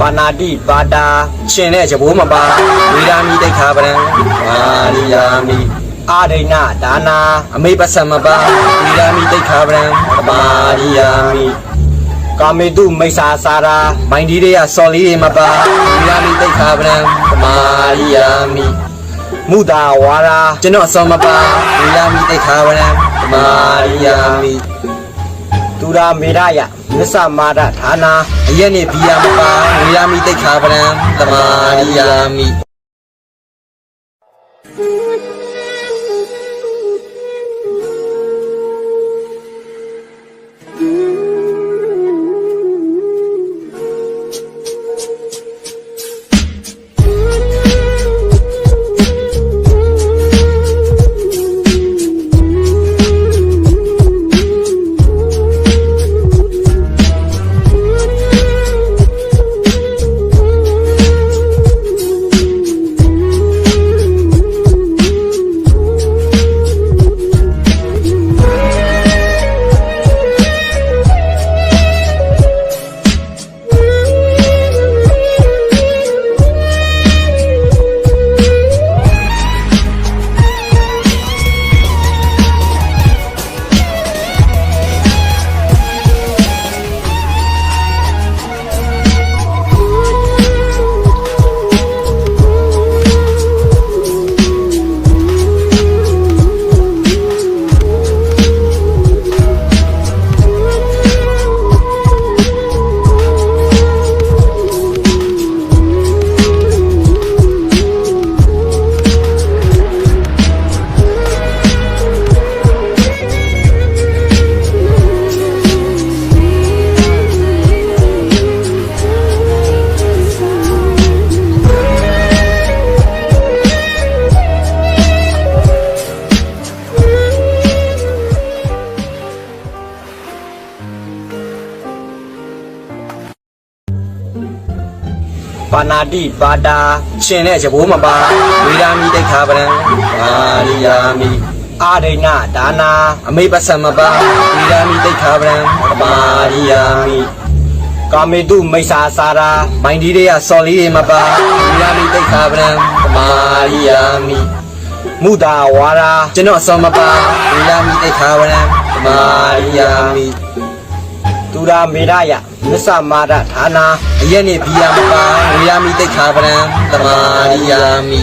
ပါဏာတိပါတာရှင်တဲ့ဇဘိုးမပါဝေဒာမိတိတ်ခါပရံမာရိယာမိအာဒိဏဒါနာအမေပစမပါဝေဒာမိတိတ်ခါပရံမာရိယာမိကာမေတုမိစ္ဆာစာရာမိုင်းဒီတွေကစော်လေးတွေမပါဝေဒာမိတိတ်ခါပရံမာရိယာမိမုဒါဝါရာကျွန်တော်အစောမပါဝေဒာမိတိတ်ခါပရံမာရိယာမိသူရာမေရယမစ္ဆမာရဌာနာအရက်နေဘီယာမပါ ဝေယာမိတိတ်ခါပရံတမာရိယာမိ ပါဏာတိပါတာရှင်တဲ့ဇဘိုးမပါဝေဒာမိတိတ်ခါပရံမာရိယာမိအာဒိဏဒါနာအမေပစမပါဝေဒာမိတိတ်ခါပရံမာရိယာမိကာမေတုမိစ္ဆာစာရာမိုင်းဒီတွေကစော်လေးတွေမပါဝေဒာမိတိတ်ခါပရံမာရိယာမိမုဒါဝါရာကျွန်တော်အစောမပါဝေဒာမိတိတ်ခါပရံမာရိယာမိ သူရာမေရယမစ္ဆမာရဌာနာအရက်နေဘီယာမပါဝေယာမိတိတ်ခါပရံတမာရိယာမိ